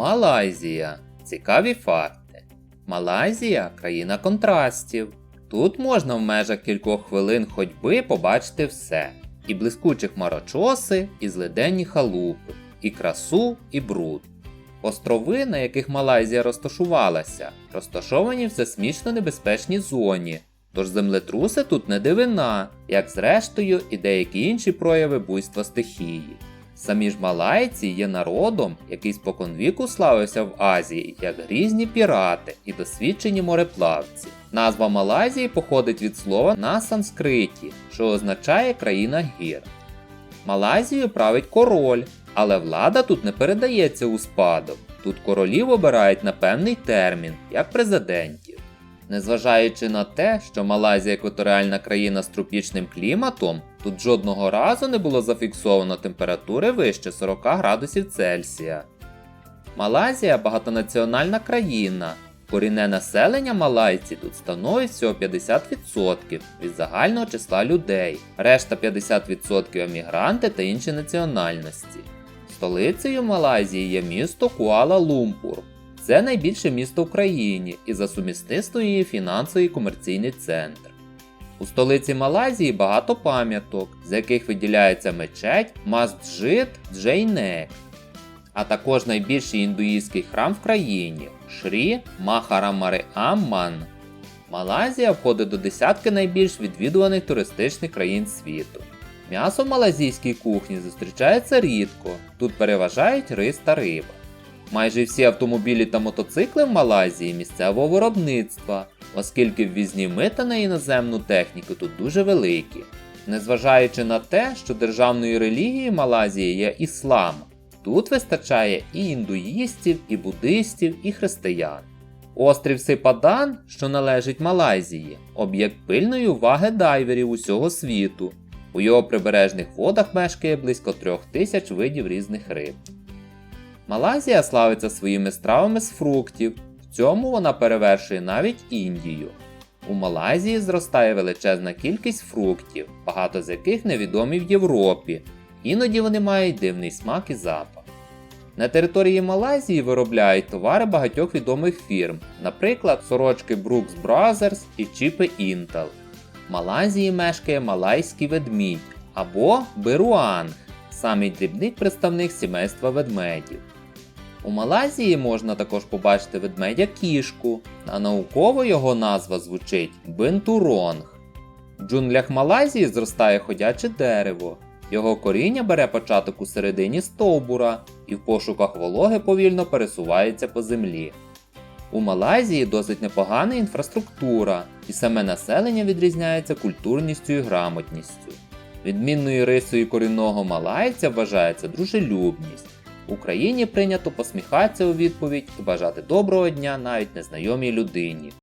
Малайзія. Цікаві факти. Малайзія країна контрастів. Тут можна в межах кількох хвилин ходьби побачити все: і блискучі хмарочоси, і злиденні халупи, і красу, і бруд. Острови, на яких Малайзія розташувалася, розташовані в сейсмічно небезпечній зоні, тож землетруси тут не дивина, як зрештою і деякі інші прояви буйства стихії. Самі ж малайці є народом, який споконвіку славився в Азії як грізні пірати і досвідчені мореплавці. Назва Малайзії походить від слова на санскриті, що означає країна гір. Малайзією править король, але влада тут не передається у спадок. Тут королів обирають на певний термін, як президентів. Незважаючи на те, що Малайзія екваторіальна країна з тропічним кліматом, тут жодного разу не було зафіксовано температури вище 40 градусів Цельсія. Малайзія багатонаціональна країна. Корінне населення малайці тут становить всього 50% від загального числа людей, решта 50% емігранти та інші національності. Столицею Малайзії є місто Куала-Лумпур. Це найбільше місто в країні і за сумісництвом її фінансовий і комерційний центр. У столиці Малайзії багато пам'яток, з яких виділяється мечеть Масджид Джейнек, а також найбільший індуїстський храм в країні Шрі Махарамариамман. Малайзія входить до десятки найбільш відвідуваних туристичних країн світу. М'ясо в малазійській кухні зустрічається рідко, тут переважають рис та риба. Майже всі автомобілі та мотоцикли в Малайзії місцевого виробництва, оскільки ввізні мита на іноземну техніку тут дуже великі. Незважаючи на те, що державною релігією Малайзії є іслам, тут вистачає і індуїстів, і буддистів, і християн. Острів Сипадан, що належить Малайзії, об'єкт пильної уваги дайверів усього світу. У його прибережних водах мешкає близько трьох тисяч видів різних риб. Малайзія славиться своїми стравами з фруктів, в цьому вона перевершує навіть Індію. У Малайзії зростає величезна кількість фруктів, багато з яких невідомі в Європі, іноді вони мають дивний смак і запах. На території Малайзії виробляють товари багатьох відомих фірм, наприклад, сорочки Brooks Brothers і чіпи Intel. В Малайзії мешкає малайський ведмідь або беруанг, самий дрібний представник сімейства ведмедів. У Малайзії можна також побачити ведмедя кішку, а науково його назва звучить бентуронг. В джунглях Малайзії зростає ходяче дерево. Його коріння бере початок у середині стовбура і в пошуках вологи повільно пересувається по землі. У Малайзії досить непогана інфраструктура, і саме населення відрізняється культурністю і грамотністю. Відмінною рисою корінного малайця вважається дружелюбність. Україні прийнято посміхатися у відповідь і бажати доброго дня навіть незнайомій людині.